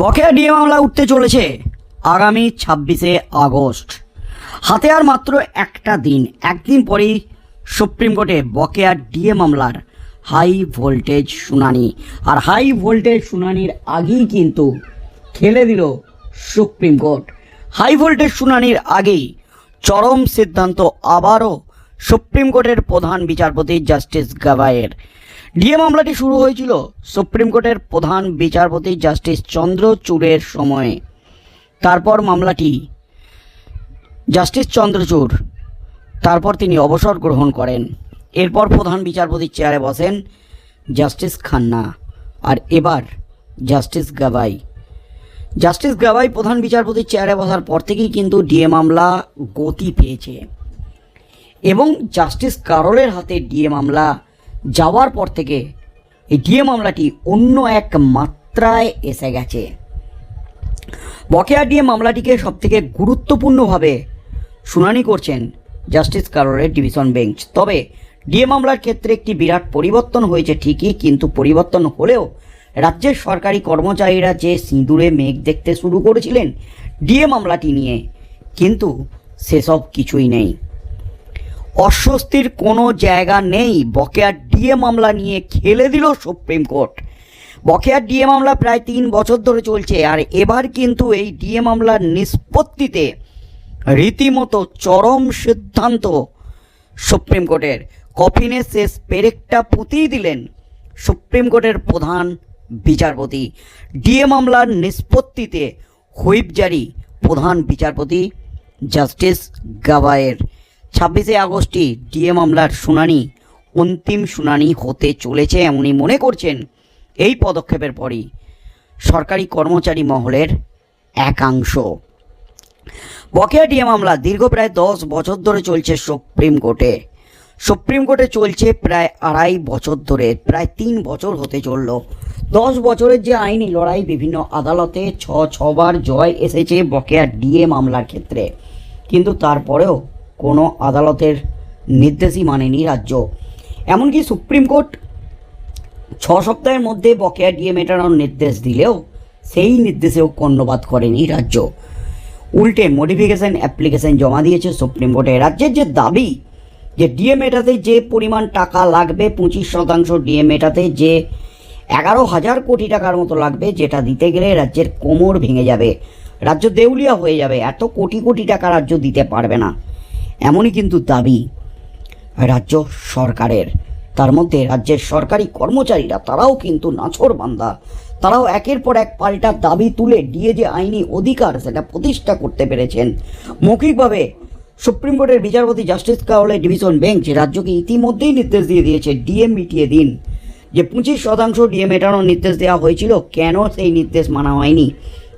বকেয়া ডিএ মামলা উঠতে চলেছে আগামী ছাব্বিশে আগস্ট। হাতে আর মাত্র একটা দিন, একদিন পরেই সুপ্রিম কোর্টে বকেয়া ডিএ মামলার হাই ভোল্টেজ শুনানি। আর হাই ভোল্টেজ শুনানির আগেই কিন্তু খেলে দিল সুপ্রিম কোর্ট। হাই ভোল্টেজ শুনানির আগেই চরম সিদ্ধান্ত আবারও সুপ্রিম কোর্টের প্রধান বিচারপতি জাস্টিস গাভাইয়ের ডিএ মামলাটি শুরু হয়েছিল সুপ্রিম কোর্টের প্রধান বিচারপতি জাস্টিস চন্দ্রচূড়ের সময়ে। তারপর মামলাটি জাস্টিস চন্দ্রচূড় তারপর তিনি অবসর গ্রহণ করেন। এরপর প্রধান বিচারপতির চেয়ারে বসেন জাস্টিস খান্না আর এবার জাস্টিস গাবাই জাস্টিস গাবাই প্রধান বিচারপতির চেয়ারে বসার পর থেকেই কিন্তু ডিএ মামলা গতি পেয়েছে। এবং জাস্টিস কারলের হাতে ডিএ মামলা যাওয়ার পর থেকে এই ডিএ মামলাটি অন্য এক মাত্রায় এসে গেছে। বকেয়া ডিএ মামলাটিকে সবথেকে গুরুত্বপূর্ণভাবে শুনানি করছেন জাস্টিস কারোরের ডিভিশন বেঞ্চ। তবে ডিএ মামলার ক্ষেত্রে একটি বিরাট পরিবর্তন হয়েছে ঠিকই, কিন্তু পরিবর্তন হলেও রাজ্যের সরকারি কর্মচারীরা যে সিঁদুরে মেঘ দেখতে শুরু করেছিলেন ডিএ মামলাটি নিয়ে, কিন্তু সেসব কিছুই নেই। অস্বস্তির কোনো জায়গা নেই। বকেয়া ডিএ মামলা নিয়ে খেলে দিল সুপ্রিম কোর্ট। বকেয়া ডিএ মামলা প্রায় তিন বছর ধরে চলছে আর এবার কিন্তু এই ডিএ মামলার নিষ্পত্তিতে রীতিমতো চরম সিদ্ধান্ত সুপ্রিম কোর্টের। কফিনে শেষ পেরেকটা পুঁতিয়ে দিলেন সুপ্রিম কোর্টের প্রধান বিচারপতি। ডিএ মামলার নিষ্পত্তিতে হুইপ জারি প্রধান বিচারপতি জাস্টিস গাভায়ের। ছাব্বিশে আগস্টই ডিএ মামলার শুনানি, অন্তিম শুনানি হতে চলেছে এমনই মনে করছেন এই পদক্ষেপের পরই সরকারি কর্মচারী মহলের একাংশ। বকেয়া ডিএ মামলা দীর্ঘ প্রায় দশ বছর ধরে চলছে সুপ্রিম কোর্টে। সুপ্রিম কোর্টে চলছে প্রায় আড়াই বছর ধরে, প্রায় তিন বছর হতে চলল। দশ বছরের যে আইনি লড়াই বিভিন্ন আদালতে ছ ছবার জয় এসেছে বকেয়া ডিএ মামলার ক্ষেত্রে। কিন্তু তারপরেও কোনো আদালতের নির্দেশই মানেনি রাজ্য। এমনকি সুপ্রিম কোর্ট ছ সপ্তাহের মধ্যে বকেয়া ডিএ মেটানোর নির্দেশ দিলেও সেই নির্দেশেও কর্ণপাত করেনি রাজ্য। উল্টে মডিফিকেশন অ্যাপ্লিকেশন জমা দিয়েছে সুপ্রিম কোর্টে। রাজ্যের যে দাবি যে ডিএ মেটাতে যে পরিমাণ টাকা লাগবে, পঁচিশ শতাংশ ডিএ মেটাতে যে এগারো হাজার কোটি টাকার মতো লাগবে, যেটা দিতে গেলে রাজ্যের কোমর ভেঙে যাবে। রাজ্য দেউলিয়া হয়ে যাবে। এত কোটি কোটি টাকা রাজ্য দিতে পারবে না। এমনই কিন্তু দাবি রাজ্য সরকারের। তার মধ্যে রাজ্যের সরকারি কর্মচারীরা, তারাও কিন্তু নাছর বান্দা। তারাও একের পর এক পাল্টা দাবি তুলে ডিএ যে আইনি অধিকার সেটা প্রতিষ্ঠা করতে পেরেছেন। মৌখিকভাবে সুপ্রিম কোর্টের বিচারপতি জাস্টিস কাওয়ালের ডিভিশন বেঞ্চ রাজ্যকে ইতিমধ্যেই নির্দেশ দিয়ে দিয়েছে, ডিএম মিটিয়ে দিন। যে পঁচিশ শতাংশ ডিএ মেটানোর নির্দেশ দেওয়া হয়েছিল, কেন সেই নির্দেশ মানা হয়নি?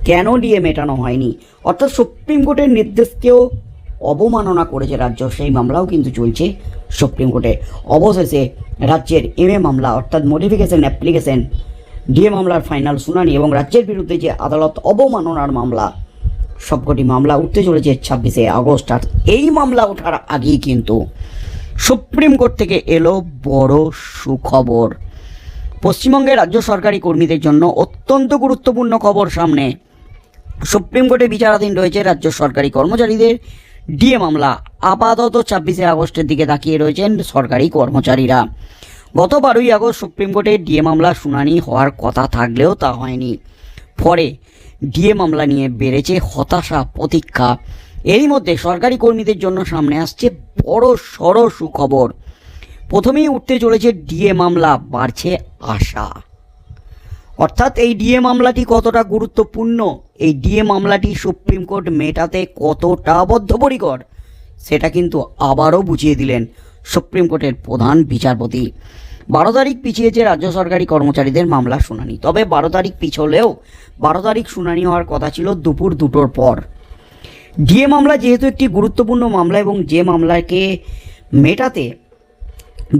কেন ডিএ মেটানো হয়নি? অর্থাৎ সুপ্রিম কোর্টের নির্দেশকেও অবমাননা করেছে রাজ্য। সেই মামলাও কিন্তু চলছে সুপ্রিম কোর্টে। অবশেষে রাজ্যের এমএ মামলা, অর্থাৎ মডিফিকেশন অ্যাপ্লিকেশন ডিএ মামলার ফাইনাল শুনানি এবং রাজ্যের বিরুদ্ধে যে আদালত অবমাননার মামলা, সবকটি মামলা উঠতে চলেছে ছাব্বিশে আগস্ট। আর এই মামলা ওঠার আগেই কিন্তু সুপ্রিম কোর্ট থেকে এলো বড় সুখবর। পশ্চিমবঙ্গের রাজ্য সরকারি কর্মীদের জন্য অত্যন্ত গুরুত্বপূর্ণ খবর সামনে। সুপ্রিম কোর্টে বিচারাধীন রয়েছে রাজ্য সরকারি কর্মচারীদের ডিএ মামলা আপাতত ছাব্বিশে আগস্টের দিকে তাকিয়ে রয়েছেন সরকারি কর্মচারীরা। গত বারোই আগস্ট সুপ্রিম কোর্টে ডিএ মামলা শুনানি হওয়ার কথা থাকলেও তা হয়নি। পরে ডিএ মামলা নিয়ে বেড়েছে হতাশা, প্রতীক্ষা। এরই মধ্যে সরকারি কর্মীদের জন্য সামনে আসছে বড় সড় সুখবর। প্রথমেই উঠতে চলেছে ডিএ মামলা, বাড়ছে আশা। অর্থাৎ এই ডিএ মামলাটি কতটা গুরুত্বপূর্ণ? এই ডিএ মামলাটি সুপ্রিম কোর্ট মেটাতে কতটা বদ্ধপরিকর? সেটা কিন্তু আবারও বুঝিয়ে দিলেন সুপ্রিম কোর্টের প্রধান বিচারপতি। বারো তারিখ পিছিয়েছে রাজ্য সরকারি কর্মচারীদের মামলা শুনানি। তবে বারো তারিখ পিছলেও বারো তারিখ শুনানি হওয়ার কথা ছিল দুপুর দুটোর পর। ডিএ মামলা যেহেতু একটি গুরুত্বপূর্ণ মামলা এবং যে মামলাকে মেটাতে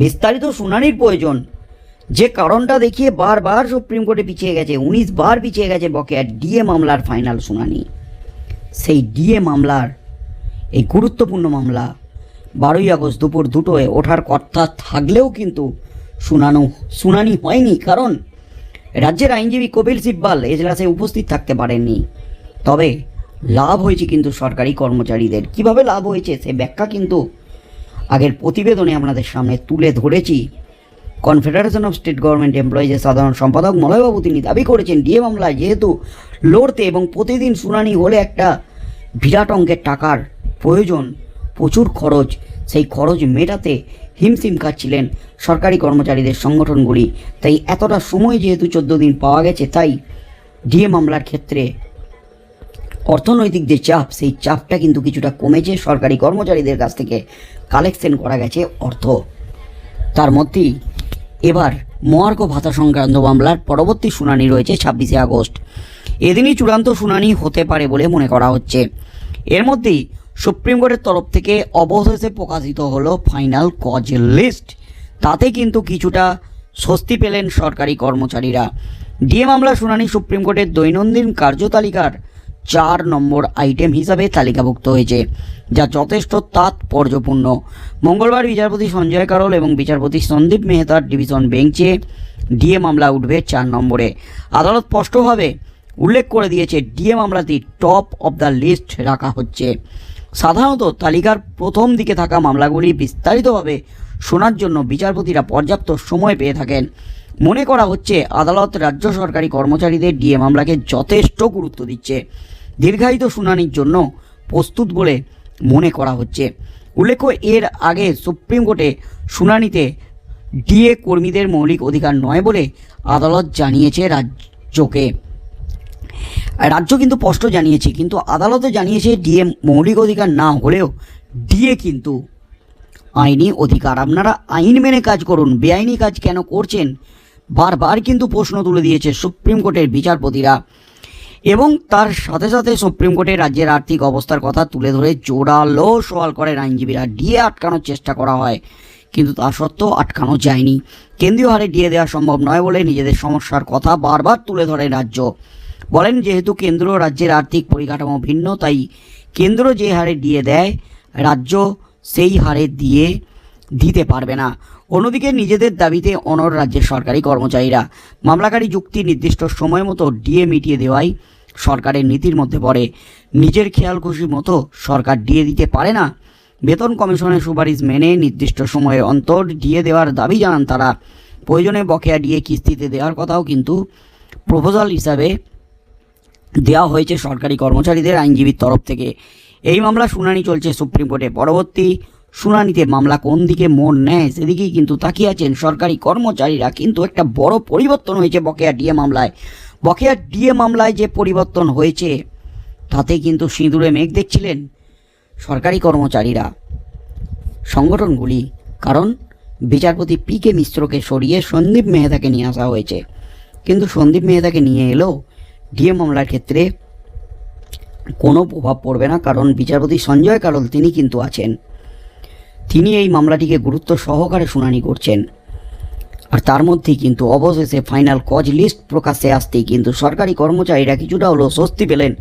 বিস্তারিত শুনানির প্রয়োজন যে কারণটা দেখিয়ে বারবার সুপ্রিম কোর্টে পিছিয়ে গেছে, উনিশ বার পিছিয়ে গেছে বকেয়া ডিএ মামলার ফাইনাল শুনানি। সেই ডিএ মামলার এই গুরুত্বপূর্ণ মামলা বারোই আগস্ট দুপুর দুটোয় ওঠার কথা থাকলেও কিন্তু শুনানো, শুনানি হয়নি, কারণ রাজ্যের আইনজীবী কপিল সিব্বাল এজলাসে উপস্থিত থাকতে পারেননি। তবে লাভ হয়েছে কিন্তু সরকারি কর্মচারীদের। কীভাবে লাভ হয়েছে সে ব্যাখ্যা কিন্তু আগের প্রতিবেদনে আপনাদের সামনে তুলে ধরেছি। কনফেডারেশন অফ স্টেট গভর্নমেন্ট এমপ্লয়িজের সাধারণ সম্পাদক মলয়বাবু তিনি দাবি করেছেন ডিএ মামলায় যেহেতু লড়তে এবং প্রতিদিন শুনানি হলে একটা বিরাট অঙ্কের টাকার প্রয়োজন, প্রচুর খরচ, সেই খরচ মেটাতে হিমশিম খাচ্ছিলেন সরকারি কর্মচারীদের সংগঠনগুলি। তাই এতটা সময় যেহেতু চোদ্দ দিন পাওয়া গেছে, তাই ডিএ মামলার ক্ষেত্রে অর্থনৈতিক যে চাপ, সেই চাপটা কিন্তু কিছুটা কমেছে। সরকারি কর্মচারীদের কাছ থেকে কালেকশন করা গেছে অর্থ। তার মধ্যেই এবার মহার্ঘ ভাতা সংক্রান্ত মামলার পরবর্তী শুনানি রয়েছে ছাব্বিশে আগস্ট। এদিনই চূড়ান্ত শুনানি হতে পারে বলে মনে করা হচ্ছে। এর মধ্যেই সুপ্রিম কোর্টের তরফ থেকে অবশেষে প্রকাশিত হলো ফাইনাল কজ লিস্ট। তাতে কিন্তু কিছুটা স্বস্তি পেলেন সরকারি কর্মচারীরা। ডিএ মামলা শুনানি সুপ্রিম কোর্টের দৈনন্দিন কার্যতালিকার চার নম্বর আইটেম হিসাবে তালিকাভুক্ত হয়েছে, যা যথেষ্ট তাৎপর্যপূর্ণ। মঙ্গলবার বিচারপতি সঞ্জয় কারল এবং বিচারপতি সন্দীপ মেহতার ডিভিশন বেঞ্চে ডিএ মামলা উঠবে চার নম্বরে। আদালত স্পষ্টভাবে উল্লেখ করে দিয়েছে, ডিএ মামলাটি টপ অব দ্য লিস্ট রাখা হচ্ছে। সাধারণত তালিকার প্রথম দিকে থাকা মামলাগুলি বিস্তারিতভাবে শোনার জন্য বিচারপতিরা পর্যাপ্ত সময় পেয়ে থাকেন। মনে করা হচ্ছে আদালত রাজ্য সরকারি কর্মচারীদের ডিএ মামলাকে যথেষ্ট গুরুত্ব দিচ্ছে। দীর্ঘায়িত শুনানির জন্য প্রস্তুত বলে মনে করা হচ্ছে। উল্লেখ্য, এর আগে সুপ্রিম কোর্টে শুনানিতে ডিএ কর্মীদের মৌলিক অধিকার নয় বলে আদালত জানিয়েছে রাজ্যকে। রাজ্য কিন্তু স্পষ্ট জানিয়েছে, কিন্তু আদালতে জানিয়েছে ডিএ মৌলিক অধিকার না হলেও ডিএ কিন্তু আইনি অধিকার। আপনারা আইন মেনে কাজ করুন, বেআইনি কাজ কেন করছেন? বারবার কিন্তু প্রশ্ন তুলে দিয়েছে সুপ্রিম কোর্টের বিচারপতিরা। এবং তার সাথে সাথে সুপ্রিম কোর্টে রাজ্যের আর্থিক অবস্থার কথা তুলে ধরে জোরালো সওয়াল করেন আইনজীবীরা ডিএ আটকানোর চেষ্টা করা হয়। কিন্তু তা সত্ত্বেও আটকানো যায়নি। কেন্দ্রীয় হারে ডিএ দেওয়া সম্ভব নয় বলে নিজেদের সমস্যার কথা বারবার তুলে ধরে রাজ্য। বলেন, যেহেতু কেন্দ্র রাজ্যের আর্থিক পরিকাঠামো ভিন্ন, তাই কেন্দ্র যে হারে ডিএ দেয়, রাজ্য সেই হারে দিয়ে দিতে পারবে না। অন্যদিকে নিজেদের দাবিতে অনর রাজ্যের সরকারি কর্মচারীরা মামলাকারী যুক্তি নির্দিষ্ট সময় মতো ডিএ মিটিয়ে দেওয়াই সরকারের নীতির মধ্যে পড়ে। নিজের খেয়াল খুশি মতো সরকার ডিএ দিতে পারে না। বেতন কমিশনের সুপারিশ মেনে নির্দিষ্ট সময়ে অন্তর ডিএ দেওয়ার দাবি জানান তারা। প্রয়োজনে বকেয়া ডিএ কিস্তিতে দেওয়ার কথাও কিন্তু প্রপোজাল হিসাবে দেওয়া হয়েছে সরকারি কর্মচারীদের আইনজীবীর তরফ থেকে। এই মামলা শুনানি চলছে সুপ্রিম কোর্টে পরবর্তী শুনানিতে মামলা কোন দিকে মোড় নেয় সেদিকেই কিন্তু তাকিয়ে আছেন সরকারি কর্মচারীরা। কিন্তু একটা বড় পরিবর্তন হয়েছে বকেয়া ডিএ মামলায়। বকেয়া ডিএ মামলায় যে পরিবর্তন হয়েছে, তাতে কিন্তু সিঁদুরে মেঘ দেখছিলেন সরকারি কর্মচারীরা। সংগঠনগুলি, কারণ বিচারপতি পি কে মিশ্রকে সরিয়ে সন্দীপ মেহতাকে নিয়ে আসা হয়েছে। কিন্তু সন্দীপ মেহতাকে নিয়ে এলেও ডিএ মামলার ক্ষেত্রে কোনো প্রভাব পড়বে না, কারণ বিচারপতি সঞ্জয় কারল তিনি কিন্তু আছেন। তিনি এই মামলাটিকে গুরুত্ব সহকারে শুনানি করছেন। আর তার মধ্যেই কিন্তু অবশেষে ফাইনাল কজ লিস্ট প্রকাশে আসতেই কিন্তু সরকারি কর্মচারীরা কিছুটা হলেও স্বস্তি পেলেন।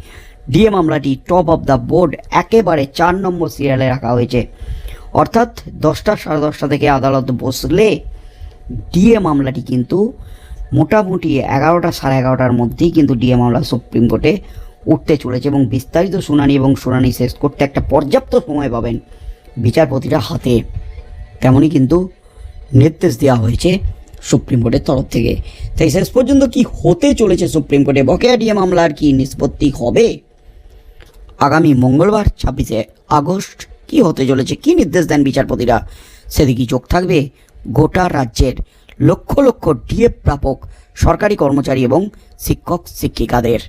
ডিএ মামলাটি টপ অফ দ্য বোর্ড একেবারে চার নম্বর সিরিয়ালে রাখা হয়েছে। অর্থাৎ দশটা সাড়ে দশটা থেকে আদালত বসলে ডিএ মামলাটি কিন্তু মোটামুটি এগারোটা সাড়ে এগারোটার মধ্যেই কিন্তু ডিএ মামলা সুপ্রিম কোর্টে উঠতে চলেছে এবং বিস্তারিত শুনানি এবং শুনানি শেষ করতে একটা পর্যাপ্ত সময় পাবেন। বিচারপতিরা হাতে। তেমনই কিন্তু নির্দেশ দেওয়া হয়েছে সুপ্রিম কোর্টের তরফ থেকে। তাই শেষ পর্যন্ত কি হতে চলেছে সুপ্রিম কোর্টে বকেয়া ডিএ মামলার কি নিষ্পত্তি হবে? আগামী মঙ্গলবার, ছাব্বিশে আগস্ট, কি হতে চলেছে? কি নির্দেশ দেন বিচারপতিরা? সেদিকে চোখ থাকবে গোটা রাজ্যের লক্ষ লক্ষ ডিএ প্রাপক, সরকারি কর্মচারী এবং শিক্ষক শিক্ষিকাদের